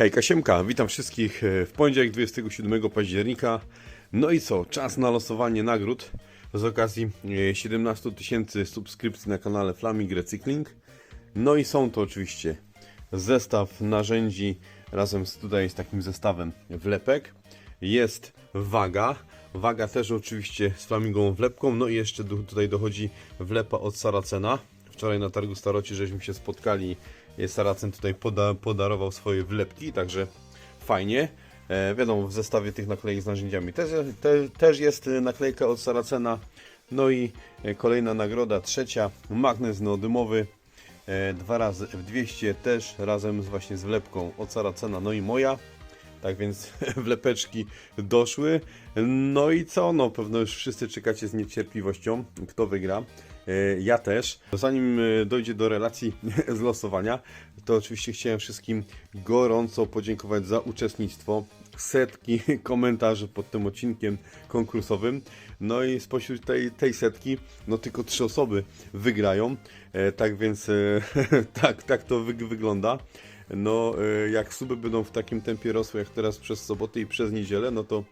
Hej, Kasiemka, witam wszystkich e, w poniedziałek 27 października. No i co, czas na losowanie nagród z okazji e, 17 tysięcy subskrypcji na kanale Flaming Recycling. No i są to oczywiście zestaw narzędzi razem z tutaj z takim zestawem wlepek. Jest waga, waga też oczywiście z flamingową wlepką, no i jeszcze tutaj dochodzi wlepa od Saracena. Wczoraj na targu Staroci żeśmy się spotkali, e, Saracen tutaj poda, podarował swoje wlepki, także fajnie. E, wiadomo, w zestawie tych naklejek z narzędziami też, te, też jest e, naklejka od Saracena. No i e, kolejna nagroda, trzecia, magnes neodymowy. E, dwa razy F200 też razem z właśnie z wlepką od Saracena, no i moja. Tak więc wlepeczki doszły. No i co? No pewno już wszyscy czekacie z niecierpliwością, kto wygra. E, Ja też. Zanim e, dojdzie do relacji z losowania, to oczywiście chciałem wszystkim gorąco podziękować za uczestnictwo. Setki komentarzy pod tym odcinkiem konkursowym. No i spośród tej, tej setki, no tylko trzy osoby wygrają. E, Tak więc tak, tak to wy- wygląda. No, jak suby będą w takim tempie rosły jak teraz przez sobotę i przez niedzielę, no to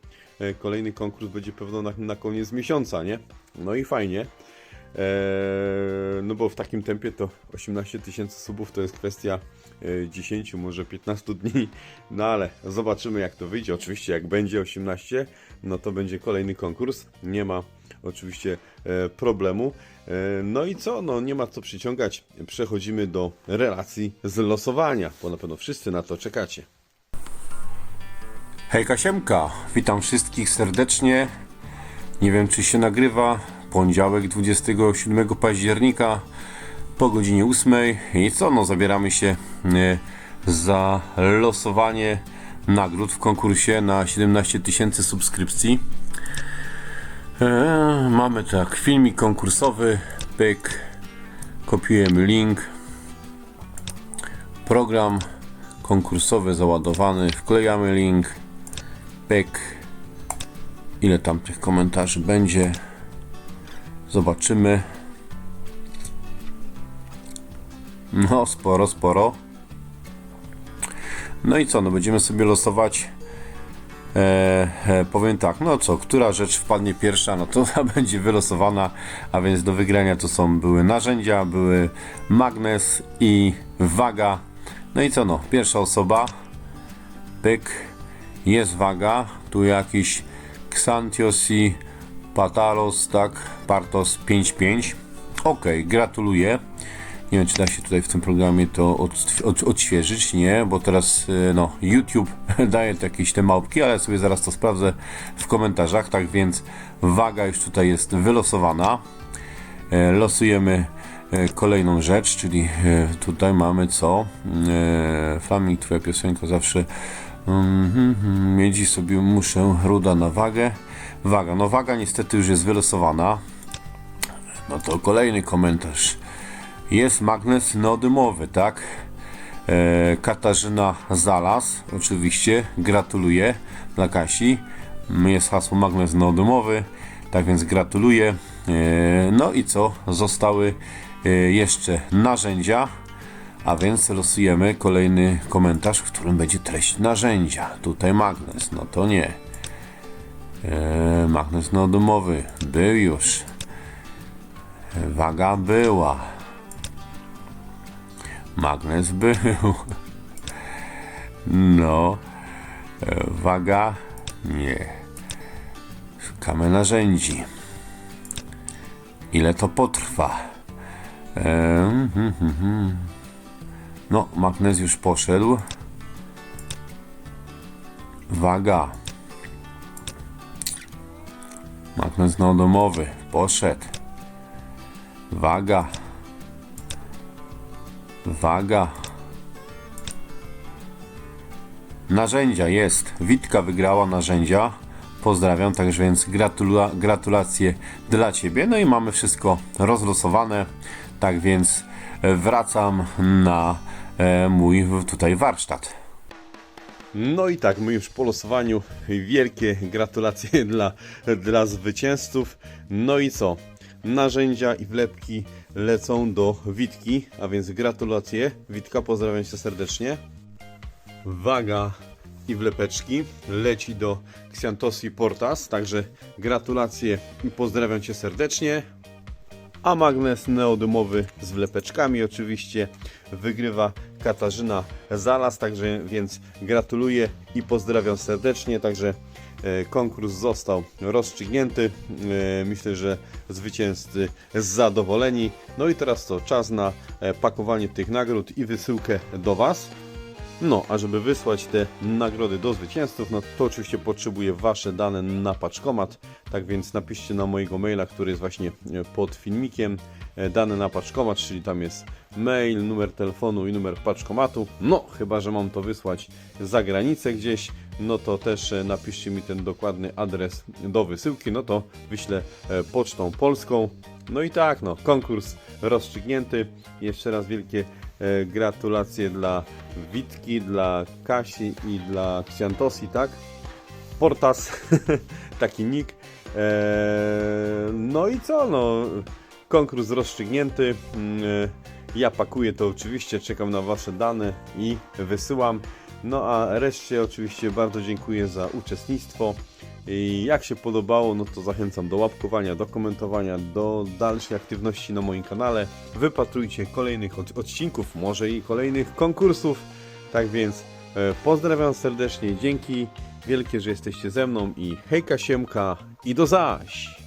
kolejny konkurs będzie pewno na, na koniec miesiąca, nie? No i fajnie. Eee, no bo w takim tempie to 18 tysięcy subów to jest kwestia e, 10, może 15 dni. No ale zobaczymy jak to wyjdzie. Oczywiście jak będzie 18, no to będzie kolejny konkurs. Nie ma oczywiście e, problemu. E, no i co? No nie ma co przyciągać. Przechodzimy do relacji z losowania, bo na pewno wszyscy na to czekacie. Hej Kasiemka, witam wszystkich serdecznie. Nie wiem czy się nagrywa. Poniedziałek 27 października po godzinie 8. I co no, zabieramy się e, za losowanie nagród w konkursie na 17 tysięcy subskrypcji. E, mamy tak, filmik konkursowy, pyk, kopiujemy link, program konkursowy załadowany, wklejamy link, pyk, ile tam tych komentarzy będzie, zobaczymy. No, sporo, sporo. No i co, no będziemy sobie losować. E, e, powiem tak, no co, która rzecz wpadnie pierwsza, no to będzie wylosowana, a więc do wygrania to są były narzędzia, były magnes i waga. No i co, no, pierwsza osoba, pyk, jest waga, tu jakiś Xantios i Patalos, tak, Partos 5.5. Ok, gratuluję. Nie wiem, czy da się tutaj w tym programie to od, od, odświeżyć, nie, bo teraz y, no, YouTube daje tu jakieś te małpki, ale sobie zaraz to sprawdzę w komentarzach, tak więc waga już tutaj jest wylosowana. E, Losujemy e, kolejną rzecz, czyli e, tutaj mamy co? Flaming, twoja piosenka zawsze miedzi sobie muszę ruda na wagę. Waga, no waga niestety już jest wylosowana. No to kolejny komentarz. Jest magnes neodymowy, tak? E, Katarzyna Zalas, oczywiście, gratuluję dla Kasi. Jest hasło magnes neodymowy, tak więc gratuluję. E, no i co? Zostały e, jeszcze narzędzia, a więc losujemy kolejny komentarz, w którym będzie treść narzędzia. Tutaj magnes, no to nie. E, magnes neodymowy był już. Waga była. Magnes był. No. E, Waga nie. Szukamy narzędzi. Ile to potrwa? E, mhm, mhm. No, magnes już poszedł. Waga. Magnes neodomowy poszedł. Waga. Waga. Narzędzia jest. Witka wygrała narzędzia. Pozdrawiam, także więc gratula gratulacje dla Ciebie. No i mamy wszystko rozlosowane. Tak więc wracam na e, mój tutaj warsztat. No i tak, my już po losowaniu wielkie gratulacje dla, dla zwycięzców. No i co? Narzędzia i wlepki lecą do Witki, a więc gratulacje. Witka, pozdrawiam cię serdecznie. waga i wlepeczki leci do Xiantosi Portas, także gratulacje i pozdrawiam Cię serdecznie. A magnes neodymowy z wlepeczkami oczywiście wygrywa Katarzyna Zalas, także więc gratuluję i pozdrawiam serdecznie. Także e, konkurs został rozstrzygnięty. E, Myślę, że zwycięzcy zadowoleni. No i teraz to czas na e, pakowanie tych nagród i wysyłkę do Was. No, a żeby wysłać te nagrody do zwycięzców, no to oczywiście potrzebuję Wasze dane na paczkomat. Tak więc napiszcie na mojego maila, który jest właśnie e, pod filmikiem, e, dane na paczkomat, czyli tam jest mail, numer telefonu i numer paczkomatu. No, chyba że mam to wysłać za granicę gdzieś, no to też e, napiszcie mi ten dokładny adres do wysyłki, no to wyślę pocztą polską. No i tak, no, konkurs rozstrzygnięty. Jeszcze raz wielkie gratulacje dla Witki, dla Kasi i dla Xiantosi, tak? Portas, taki nick. Eee, no i co, no, konkurs rozstrzygnięty. Mm, e, Ja pakuję to oczywiście, czekam na Wasze dane i wysyłam. No a reszcie oczywiście bardzo dziękuję za uczestnictwo. I jak się podobało, no to zachęcam do łapkowania, do komentowania, do dalszej aktywności na moim kanale. Wypatrujcie kolejnych od- odcinków, może i kolejnych konkursów. Tak więc e, pozdrawiam serdecznie, dzięki wielkie, że jesteście ze mną i hejka siemka i do zaś!